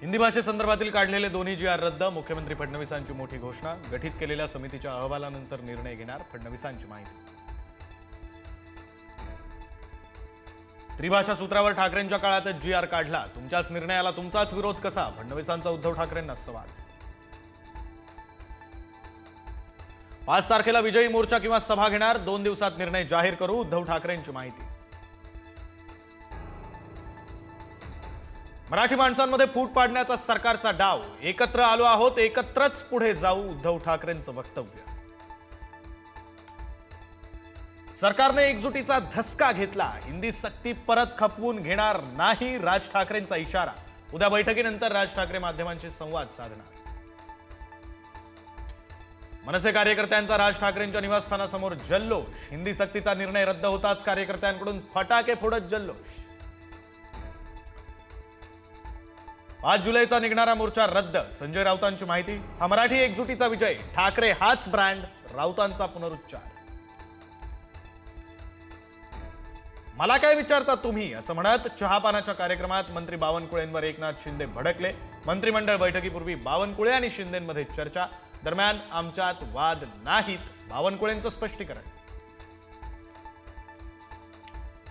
हिंदी भाषेसंदर्भातील काढलेले दोन्ही जी आर रद्द मुख्यमंत्री फडणवीसांची मोठी घोषणा गठीत केलेल्या समितीच्या अहवालानंतर निर्णय घेणार फडणवीसांची माहिती. त्रिभाषा सूत्रावर ठाकरेंच्या काळातच जी आर काढला तुमच्याच निर्णयाला तुमचाच विरोध कसा? फडणवीसांचा उद्धव ठाकरेंना सवाल. पाच तारखेला विजयी मोर्चा किंवा सभा घेणार दोन दिवसात निर्णय जाहीर करू उद्धव ठाकरेंची माहिती. मराठी माणसांमध्ये फूट पाडण्याचा सरकारचा डाव. एकत्र आलो आहोत एकत्रच पुढे जाऊ उद्धव ठाकरेंचं वक्तव्य. सरकारने एकजुटीचा धसका घेतला. हिंदी सक्ती परत खपवून घेणार नाही राज ठाकरेंचा इशारा. उद्या बैठकीनंतर राज ठाकरे माध्यमांशी संवाद साधणार. मनसे कार्यकर्त्यांचा राज ठाकरेंच्या निवासस्थानासमोर जल्लोष. हिंदी सक्तीचा निर्णय रद्द होताच कार्यकर्त्यांकडून फटाके फोडत जल्लोष. पाच जुलैचा निघणारा मोर्चा रद्द. संजय राऊतांची माहिती. हा मराठी एकजुटीचा विजय. ठाकरे हाच ब्रँड. राऊतांचा पुनरुच्चार. मला काय विचारता तुम्ही? असं म्हणत चहापानाच्या कार्यक्रमात मंत्री बावनकुळेंवर एकनाथ शिंदे भडकले. मंत्रिमंडळ बैठकीपूर्वी बावनकुळे आणि शिंदेमध्ये चर्चा. दरम्यान आमच्यात वाद नाहीत. बावनकुळेंचं स्पष्टीकरण.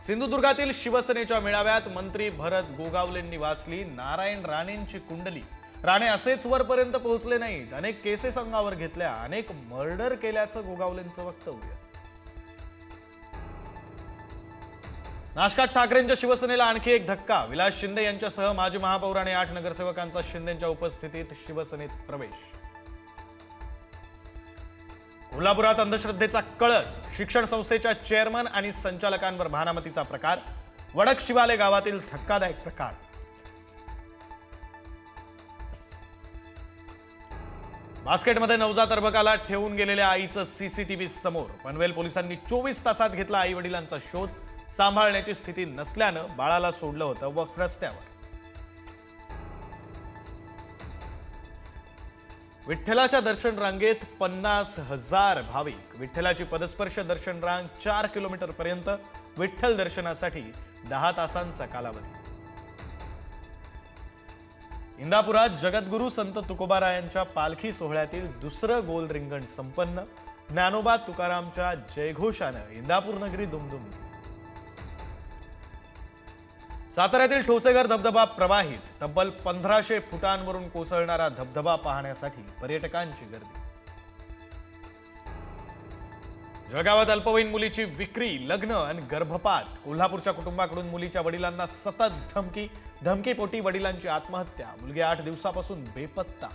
सिंधुदुर्गातील शिवसेनेच्या मेळाव्यात मंत्री भरत गोगावलेंनी वाचली नारायण राणेंची कुंडली. राणे असेच वरपर्यंत पोहोचले नाहीत. अनेक केसेस अंगावर घेतल्या अनेक मर्डर केल्याचं गोगावलेंचं वक्तव्य. नाशकात ठाकरेंच्या शिवसेनेला आणखी एक धक्का. विलास शिंदे यांच्यासह माजी महापौर आणि आठ नगरसेवकांचा शिंदेच्या उपस्थितीत शिवसेनेत प्रवेश. कोल्हापुरात अंधश्रद्धेचा कळस शिक्षण संस्थेच्या चेअरमन आणि संचालकांवर भानामतीचा प्रकार वडक शिवाले गावातील धक्कादायक प्रकार. बास्केटमध्ये नवजात अर्भकाला ठेवून गेलेल्या आईचं सीसीटीव्ही समोर पनवेल पोलिसांनी चोवीस तासात घेतला आई वडिलांचा शोध सांभाळण्याची स्थिती नसल्यानं बाळाला सोडलं होतं वक्स रस्त्यावर. विठ्ठलाच्या दर्शन रांगेत पन्नास हजार भाविक. विठ्ठलाची पदस्पर्श दर्शन रांग चार किलोमीटर पर्यंत विठ्ठल दर्शनासाठी दहा तासांचा कालावधी. इंदापुरात जगद्गुरू संत तुकोबारायांच्या पालखी सोहळ्यातील दुसरं गोल रिंगण संपन्न. ज्ञानोबा तुकारामच्या जयघोषानं इंदापूर नगरी दुमदुमली. साताऱ्यातील ठोसेघर धबधबा प्रवाहित तब्बल पंधराशे फुटांवरून कोसळणारा धबधबा पाहण्यासाठी पर्यटकांची गर्दी. जळगावात अल्पवयीन मुलीची विक्री लग्न आणि गर्भपात. कोल्हापूरच्या कुटुंबाकडून मुलीच्या वडिलांना सतत धमकी धमकीपोटी वडिलांची आत्महत्या. मुलगी आठ दिवसापासून बेपत्ता.